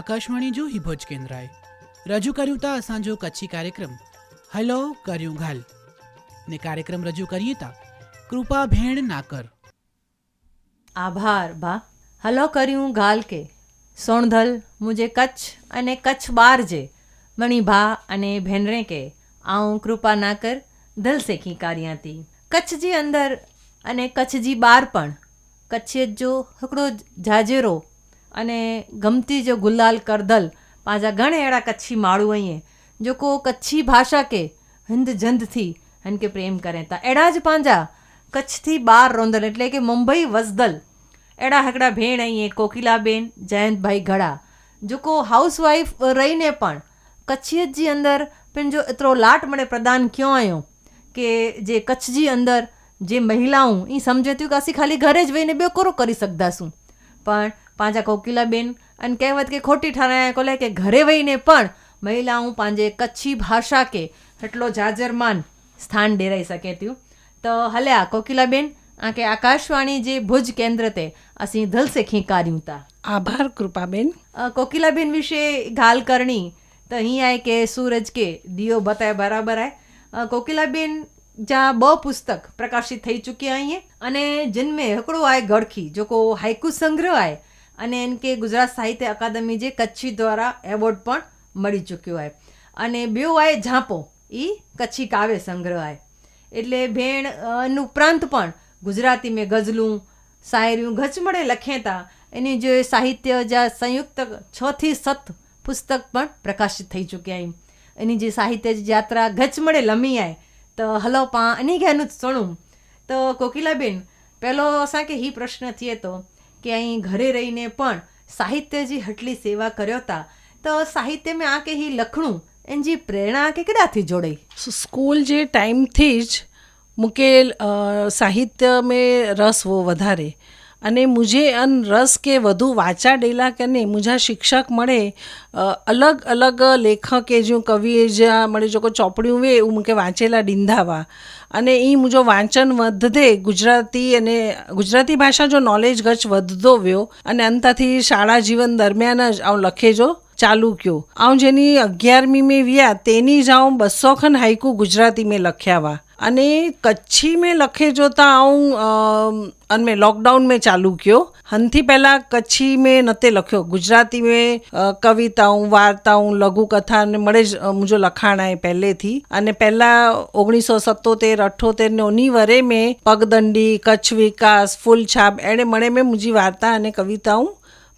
આકાશવાણી જો હિભોજ કેન્દ્રાએ. રજૂ કર્યું તા અસાંજો કચ્છી કાર્યક્રમ. હલો, કર્યું ઘાલ. ને કાર્યક્રમ રજૂ કરીએ તા કૃપા ભેણ નાકર. આભાર, બા. હલો, કર્યું ઘાલ કે. સોણધલ, મુજે કચ્છ અને કચ્છ બાર જે. મણી ભા અને ભેનરે કે. આઉં કૃપા નાકર, ધલ સેખી કાર્યાતી કચ્છજી અંદર અને કચ્છજી બાર પણ. કચ્છે જો હકડો જાજેરો અને ગમતી જો ગુલાલ કરદલ, પાજા ઘણે એડા કચ્છી માળું અહીં જો કો કચ્છી ભાષા કે હિન્દ જંદથી હન કે પ્રેમ કરે તા. એડા જ પાંજા, કચ્છથી બાર રોંદલ એટલે કે મુંબઈ વસદલ. એડા હકડા ભેણ અહીં કોકિલાબેન, જયંતભાઈ ઘડા જોકો હાઉસવાઈફ રહીને પણ કચ્છિયત જે અંદર પણ જો એતરો લાટ મને પ્રદાન ક્યો આયો કે જે કચ્છ જી અંદર જે મહિલાઓ એ સમજે તું કાસી ખાલી ઘરે જ વહીને બે કરો કરી શકતા શું પણ પાંજા કોકિલાબેન અને કહેવત કે ખોટી ઠરાયા કોલે કે ઘરે વહીને પણ મહિલાઓ પાંજે કચ્છી ભાષા કે એટલો જાજરમાન સ્થાન ડેરાઈ શકે થયું તો હલે આ કોકિલાબેન આ કે આકાશવાણી જે ભુજ કેન્દ્ર તે અસી ધલ સે ખીંકાર્યું તા. આભાર કૃપાબેન. કોકિલાબેન વિશે ગાલ કરણી તો અહીં આય કે સૂરજ કે દિયો બતાય બરાબર આય. કોકિલાબેન જ્યાં બ પુસ્તક પ્રકાશિત થઈ ચૂક્યા અહીંયા અને જન્મે હકડો આય ગળખી જોકો હાઇકુ સંગ્રહ આય અને એન કે ગુજરાત સાહિત્ય અકાદમી જે કચ્છી દ્વારા એવોર્ડ પણ મળી ચૂક્યો હોય. અને બ્યુ આય ઝાંપો એ કચ્છી કાવ્ય સંગ્રહ આય એટલે ભેણ ઉપરાંત પણ ગુજરાતી મેં ગઝલું, શાયરીયું ગચમડે લખેતા, એની જે સાહિત્ય જ્યાં સંયુક્ત છથી સત પુસ્તક પણ પ્રકાશિત થઈ ચૂક્યા એમ. એની જે સાહિત્ય યાત્રા ગચમડે લમી આય, તો હલો પા, એની ઘેનું સણું. તો કોકિલાબેન પહેલો અસાંखे ही પ્રશ્ન થયે તો કે અહીં ઘરે રહીને પણ સાહિત્યજી હટલી સેવા કર્યોતા, તો સાહિત્ય મેં આ કે હી લખણું એની પ્રેરણા કે કદાથી જોડાઈ સ્કૂલ જે ટાઈમથી જ મૂકેલ સાહિત્ય મેં રસ વધારે. અને મુજે અન રસ કે વધુ વાંચા ડેલા કે ને મુझा શિક્ષક મળે અલગ અલગ લેખકે જો કવિ એ જ્યાં મળે, જો ચોપડીયું વે, એવું મૂકે વાંચેલા ડિંધાવા. અને એ મુજો વાંચન વધે ગુજરાતી અને, ગુજરાતી ભાષા જો નોલેજ ગચ વધતો વ્યો, અને અંતથી શાળા જીવન દરમિયાન જ આવું લખે જો, ચાલુ કયો. આઉં જેની અગિયારમી મેં વ્યા, તેની જ આવું બસો ખન હાઈકુ ગુજરાતી મેં લખ્યા વા અને કચ્છી મેં લખે જોતા આઉં અને મેં લોકડાઉન મેં ચાલુ કયો હનથી પહેલાં કચ્છી મેં નતે લખ્યો. ગુજરાતી મેં કવિતાઓ, વાર્તાઓ, લઘુકથા અને મળે જ મુજો લખાણ आहे પહેલેથી. અને પહેલાં ઓગણીસો સત્તોતેર, અઠ્ઠોતેર ને ઓની વરે મેં પગદંડી, કચ્છ વિકાસ, ફૂલછાપ એણે મળે મેં મુજી વાર્તા અને કવિતાઓ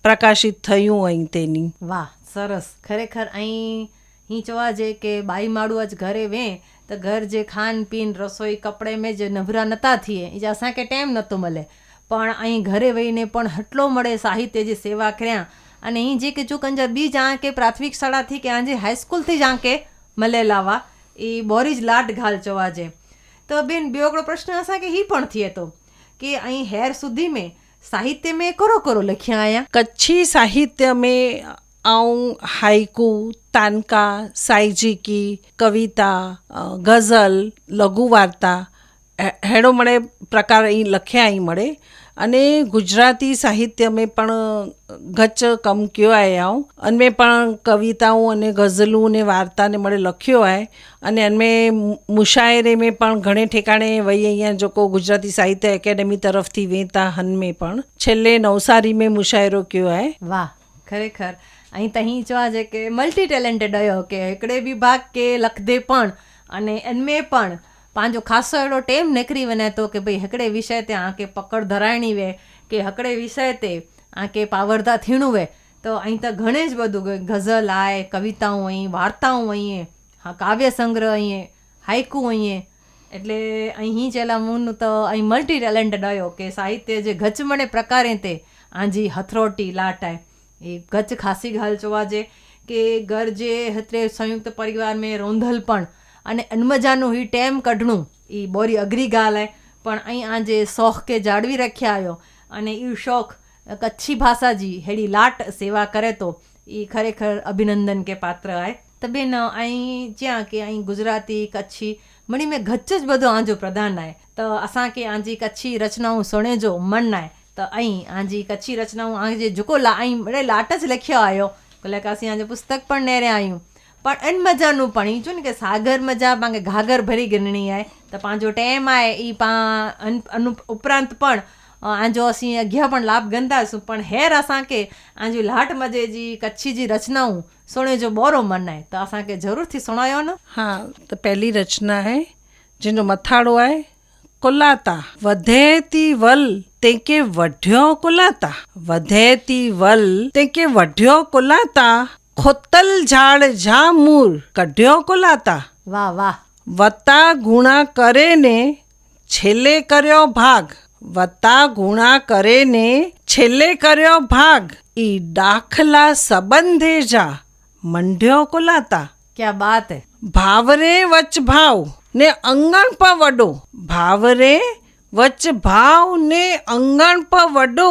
પ્રકાશિત થયું અહીં તેની. વાહ, સરસ. ખરેખર અહીં હિંચવા જે કે બાઈ માડું આજ ઘરે વે, તો ઘર જે ખાન પીન, રસોઈ, કપડે મેં જે નભરા નતા થઈએ એ જ અસાંકે ટાઈમ નહોતો મળે પણ અહીં ઘરે વહીને પણ હટલો મળે સાહિત્ય જે સેવા કર્યા. અને અહીં જે કે ચુકંજર બી જાં કે પ્રાથમિક શાળાથી કે આજે હાઈસ્કૂલથી જાં કે મળે લાવા એ બોરી જ લાટ ઘાલ ચવાજે તો બેન બેગડો પ્રશ્ન હશે કે હી પણ થયે તો? કે અહીં હેર સુધી મેં સાહિત્ય મેં કરો કરો લખ્યા આયા? કચ્છી સાહિત્ય મેં આઉં હાઇકુ તાનકા સાઈજીકી કવિતા ગઝલ લઘુ વાર્તા હેડો મળે પ્રકાર અહીં લખ્યા અહીં મળે અને ગુજરાતી સાહિત્ય મેં પણ ગચ કમ કયો આય આવું અને મેં પણ કવિતાઓ અને ગઝલું ને વાર્તાને મળે લખ્યો આય અને અમે મુશાયરે મેં પણ ઘણે ઠેકાણે વહી અહીંયા જોકો ગુજરાતી સાહિત્ય એકેડેમી તરફથી વેતા હનમે પણ છેલ્લે નવસારી મેં મુશાયરો કયો આય વાહ ખરેખર અહીં તો અહીં જોવા છે કે મલ્ટી ટેલેન્ટેડ આયો કે हिकिड़े विभाग के लखदे पण અને इनमें પણ पंहिंजो ख़ासो अहिड़ो टेम निकिरी वञे थो की भई हिकिड़े विषय ते आके पकड़ धराइणी वे કે हिकिड़े विषय ते आके पावरदा थियणो वे તો અહીં તો ઘણે જ બધું ગઝલ आहे કવિતાઓ અહીં વાર્તાઓ અહીં હા કાવ્ય સંગ્રહ અહીં હાઈકુ અહીં એટલે અહીં ચેલા મૂન તો અહીં મલ્ટી ટેલેન્ટેડ આયો કે સાહિત્ય જે ગચમણે પ્રકારે તે આંજી હથરોટી લાટ आहे એ ગચ ખાસી ઘાલ ચવાજે કે ગરજે હત્રે સંયુક્ત પરિવાર મેં રોંધલપણ અને અનમજાનું હી ટેમ કઢણું એ બોરી અઘરી ગાલ હે પણ અહીં આ જે શોખ કે જાળવી રાખ્યા આવ્યો અને એ શોખ કચ્છી ભાષાજી હેડી લાટ સેવા કરે તો એ ખરેખર અભિનંદન કે પાત્ર આય. તો બેન, અહીં જ્યાં કે અહીં ગુજરાતી, કચ્છી મણી મેં ગચ્ચ જ બધો આંજો પ્રધાન આય. તો અસાંखे આંજી કચ્છી રચનાઉં સુણે જો મન આય. त ऐं हांजी कच्छी रचनाऊं हाणे जेको ला ऐं अड़े लाट लिखियो आहियो कलाकासीं हांजो पुस्तक पण नेरे आहियूं पर इन मज़ानू पणी चयो न की सागर मज़ा पाण खे घाघर भरी गिनणी आहे त पंहिंजो टाइम आहे ई पाण अनु उपरांत पण आंजो असीं अॻियां पण लाभ कंदासीं पण हेर असांखे आंजी लाट मज़े जी कच्छी जी रचनाऊं सुणे जो ॿोरो मन आहे त असांखे ज़रूरु थी सुणायो न हा त पहली रचना आहे जंहिंजो मथाड़ो आहे कुलाता वधे थी वल તેકે વઢ્યો કુલાતા. વધેતી વલ તેકે વઢ્યો કુલાતા. ખોતલ ઝાડ ઝામૂર કઢ્યો કુલાતા. વાહ વાહ. વત્તા ગુણા કરે ને છેલ્લે કર્યો ભાગ. વત્તા ગુણા કરે ને છેલ્લે કર્યો ભાગ. ઈ દાખલા સંબંધે જા. મંઢ્યો કુલાતા. ક્યા બાત હે? ભાવરે વચ ભાવ ને અંગણ પર વડો. ભાવરે વચ ભાવ ને અંગણ પર વડો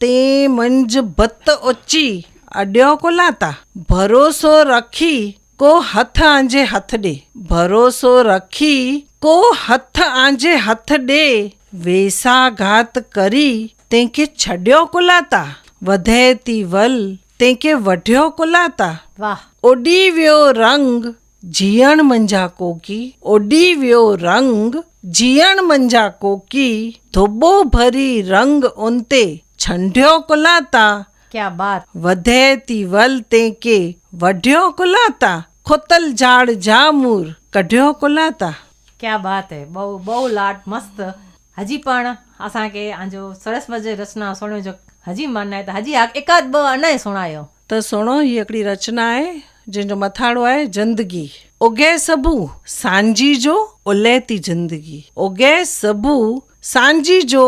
તે મંજ ભત્ત ઓચી અડ્યો કોલાતા ભરોસો રખી કો હથ આંજે હથ ડે. ભરોસો રખી કો હથ આંજે હથ ડે. વેસા ઘાત કરી કે છડ્યો કોલાતા વધે તી વલ કે વઢ્યો કોલાતા વાહ. ઓડી વ્યો રંગ જીયણ મંજા કોકી. ઓડી વ્યો રંગ જીયણ મંજા કોકી ધોબો ભરી રંગ ઓનતે છંઢ્યો કુલાતા. ક્યા બાત? વધેતી વલતે કે વઢ્યો કુલાતા. ખોતલ ઝાડ જામૂર કઢ્યો કુલાતા. ક્યા બાત હે? બહુ બહુ લાટ મસ્ત. હજી પણ અસાંखे આंजो સરસ મજે રચના સુણ્યો જો હજી મनाए त હજી એકાદ બ અનાય સુણાયો. त सुणो हीअ हिकिड़ी रचना आहे जंहिंजो मथाड़ो आहे ज़िंदगी उगे सबू सांझी जो उले थी ज़िंदगी उगे सबू सांझी जो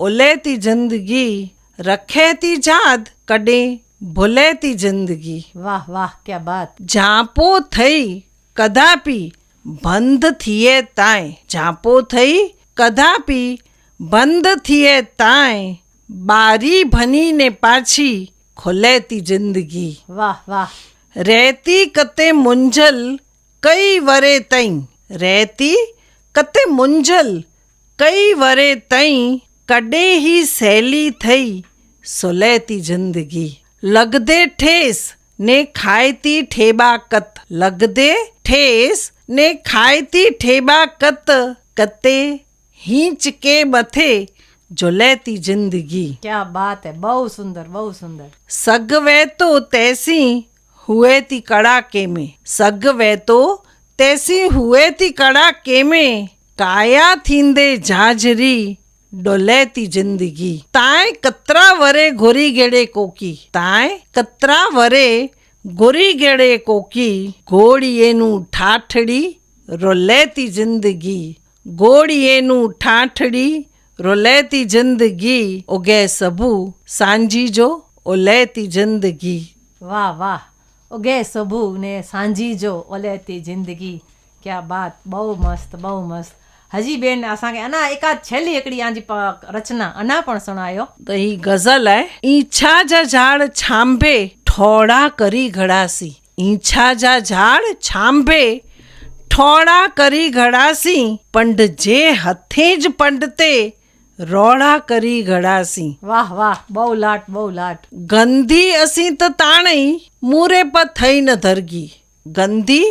उले थी ज़िंदगी रखे थी याद कॾहिं भुले थी ज़िंदगी વાહ વાહ क्या बात ઝાંપો થઈ કદાપી બંધ થઈએ તાંય ઝાંપો થઈ કદાપી બંધ થઈએ તાંય બારી ભનીને પાછી ખોલેતી જિંદગી વાહ વાહ रहती कते मुंझल कई वरे तई। रहती कते मुंझल कई वरे तई कडे ही सैली थई सुलह ज़िंदगी। लगदे ठेस ने खायती ठेबा कत। लगदे ठेस ने खायती ठेबा कत। कते हींच के मथे जुलेती ज़िंदगी। क्या बात है बहुत सुंदर बहुत सुंदर। सगवे तो तैसी હુએતી કડા કેમે સગ વેતો તેસી હુએતી કડા કેમે કાયા થીંદે જાજરી ડોલેતી જિંદગી તાય કતરા વરે ઘોરી ગેડે કોકી તાય કતરા વરે ગોરી ગેડે કોકી ઘોડી એનું ઠાઠડી રોલેતી જિંદગી ગોળી એનું ઠાઠડી રોલેતી જિંદગી ઓગે સબુ સાંજીજો ઓલેતી જિંદગી વાહ વાહ ઓગે સભુ ને સાંજીજો ઓલેતી જિંદગી. ક્યાં બાત? બહુ મસ્ત બહુ મસ્ત. હજી બેન असांखे अञा एकाद છેલ્લી हिकिड़ी આજી રચના અના પણ સણાયો તો ઈ ગઝલ હે ઈચ્છા જા ઝાડ છાંભે ઠોડા કરી ઘડાસી. ઈચ્છા જા ઝાડ છાંભે ઠોડા કરી ઘડાસી, પંડ જે હથે જ પંડતે રોડા કરી ઘડાસી. વાહ વાહ બહુ લાટ બહુ લાટ. ગંધી અસી તો તાણઈ મૂરે પ થઈને ધરગી. ગંધી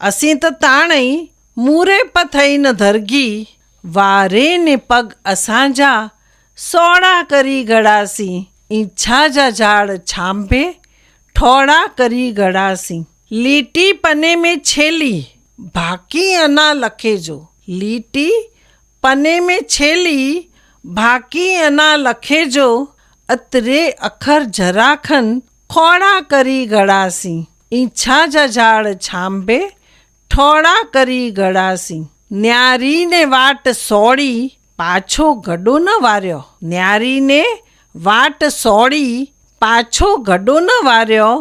અસી તો તાણઈ મૂરે પ થઈને ધરગી. વારે ને પગ અસાંજા સોડા કરી ગળાસી ઈચ્છા જા ઝાડ છાંભે ઠોડા કરી ગળાસી લીટી પને મેં છેલી ભાકી અના લખેજો. લીટી પને મેં છેલી ભાકી એના લખેજો, અત્રે અખર જરાખન ખોડા કરી ગળાસી ઈચ્છા જઝાડ છાંબે ઠોડા કરી ગળાસી, ન્યારીને વાટ સોડી પાછો ગડો ન વાર્યો, ન્યારીને વાટ સોડી પાછો ગડો ન વાર્યો,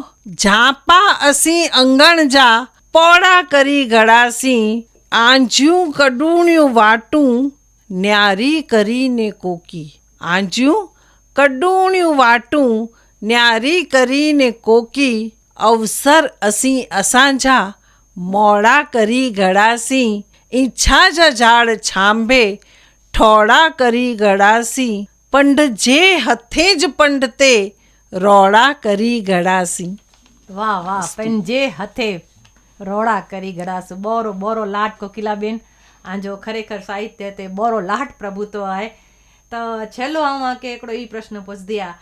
ઝાપા અસી અંગણ જા પોડા કરી ગળાસી, આંજ્યું કડુણ્યું વાટું ન્યારી કરીને કોકી. આંજ્યું, કડુણ્યું વાટું, ન્યારી કરીને કોકી. અવસર અસી અસાંજા, મોડા કરી ગળાસી. ઈચ્છા જ ઝાડ છાંભે ઠોડા કરી ગળાસી. પંડ જે હથે જ પંડ તે રોડા કરી ગળાસી. વાહ વાહ પણ જે હથે રોડા કરી ગળાસું. બોરો બોરો લાટ કોકિલાબેન બેન આંજો ખરેખર સાહિત્ય તે બોરો લાટ પ્રભુત્વ આય તો છેલ્લો આમાં કે એકડો એ પ્રશ્ન પૂછદ્યા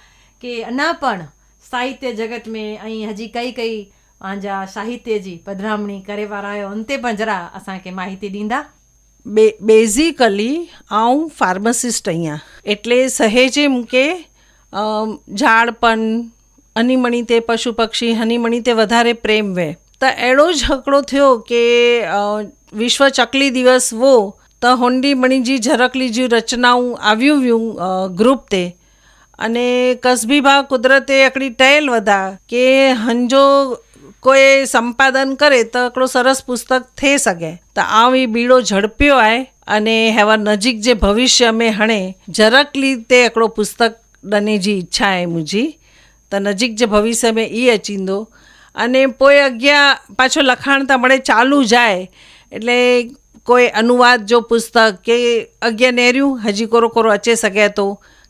કે ના પણ સાહિત્ય જગત મેં અહીં હજી કઈ કઈ આंजा સાહિત્य जी પધરામણી કરે વારાયો અંતે પણ જરા અસાંखे માહિતી દીંદા બેઝિકલી આઉં ફાર્મસિસ્ટ અહીંયા. એટલે સહેજે મૂકે ઝાડપણ અનીમણી તે પશુ પક્ષી, હનીમણી તે વધારે પ્રેમ વે. તો એડો ઝઘડો થયો કે વિશ્વ ચકલી દિવસ વો, તો હોંડી મણીજી ઝરકલીજી રચનાઓ આવ્યું વ્યું ગ્રુપ તે. અને કસબીભા કુદરતે એકડી ટેલ વધા કે, હંજો કોઈ સંપાદન કરે તો એકડો સરસ પુસ્તક થઈ શકે તો આવી બીડો ઝડપ્યો આય અને હેવા નજીક જે ભવિષ્ય મેં હણે, ઝરકલી તે એકડો પુસ્તક ડને જી ઈચ્છા એ મુજી. તો નજીક જે ભવિષ્ય મેં એ અચીંદો અને પોઈ અગિયાર પાછો લખાણ તમારે ચાલુ જાય. એટલે કોઈ અનુવાદ જો પુસ્તક કે અગિયાર નેર્યું, હજી કોરો કોરો અચે શકે તો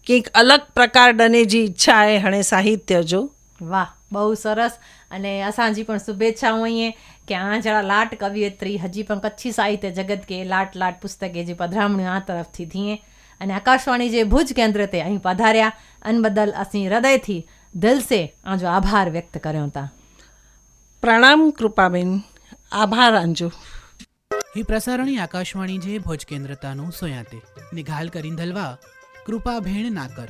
કંઈક અલગ પ્રકાર ડનેજી ઈચ્છા એ હણે સાહિત્ય જો. વાહ, બહુ સરસ. અને અસાંજી પણ શુભેચ્છાઓ અહીંયા કે આ જરા લાટ કવિયત્રી, હજી પણ કચ્છી સાહિત્ય જગત કે લાટ લાટ પુસ્તકે જે પધરામણી આ તરફથી ધીએ. અને આકાશવાણી જે ભુજ કેન્દ્ર તે અહીં પધાર્યા. અન બદલ અસી હૃદયથી દિલ સે આજો આભાર વ્યક્ત કર્યો હતા. પ્રણામ કૃપાબેન. આભાર આંજો એ પ્રસારણી આકાશવાણી જે ભોજ કેન્દ્રતાનું સોયાતે નિઘાલ કરીંધલવા કૃપાભેણ નાકર.